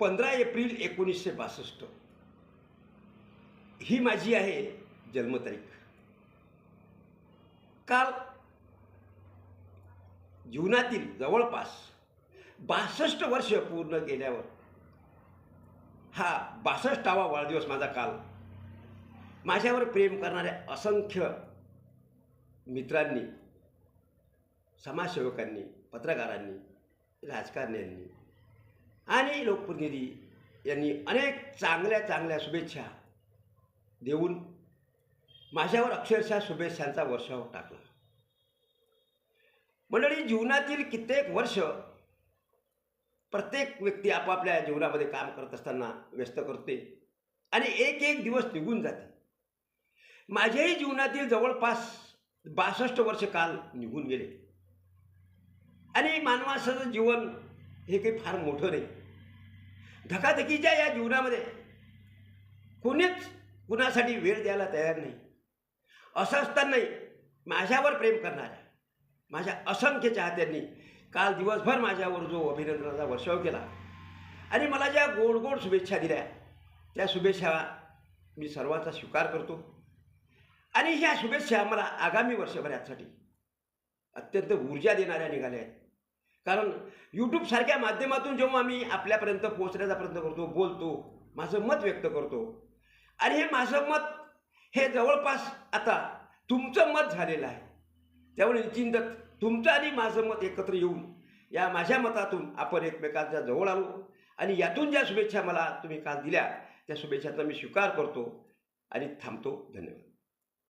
पंधरा एप्रिल एकोणीसशे बासष्ट. ही माझी आहे जन्मतारीख. काल जीवनातील जवळपास बासष्ट वर्ष पूर्ण केल्यावर हा बासष्टावा वाढदिवस माझा काल. माझ्यावर प्रेम करणाऱ्या असंख्य मित्रांनी समाजसेवकांनी पत्रकारांनी राजकारण्यांनी आणि लोकप्रतिनिधी यांनी अनेक चांगल्या चांगल्या शुभेच्छा देऊन माझ्यावर अक्षरशः शुभेच्छांचा वर्षाव टाकला. मंडळी जीवनातील कित्येक वर्ष प्रत्येक व्यक्ती आपापल्या जीवनामध्ये काम करत असताना व्यस्त करते आणि एक एक दिवस निघून जाते. माझ्याही जीवनातील जवळपास बासष्ट वर्ष काल निघून गेले. आणि मानवाचं जीवन हे काही फार मोठं नाही. धकाधकीच्या या जीवनामध्ये कोणीच कुणासाठी वेळ द्यायला तयार नाही. असं असतानाही माझ्यावर प्रेम करणाऱ्या माझ्या असंख्य चाहत्यांनी काल दिवसभर माझ्यावर जो अभिनंदनाचा वर्षाव केला आणि मला ज्या गोड गोड शुभेच्छा दिल्या त्या शुभेच्छा मी सर्वांचा स्वीकार करतो. आणि ह्या शुभेच्छा मला आगामी वर्षभरासाठी अत्यंत ऊर्जा देणाऱ्या निघाल्या आहेत. कारण यूट्यूबसारख्या माध्यमातून जेव्हा मी आपल्यापर्यंत पोहोचण्याचा प्रयत्न करतो बोलतो माझं मत व्यक्त करतो. आणि हे माझं मत हे जवळपास आता तुमचं मत झालेलं आहे. त्यामुळे निश्चिंतच तुमचं आणि माझं मत एकत्र येऊन या माझ्या मतातून आपण एकमेकांच्या जवळ आलो. आणि यातून ज्या शुभेच्छा मला तुम्ही काल दिल्या त्या शुभेच्छांचा मी स्वीकार करतो. आणि थांबतो. धन्यवाद.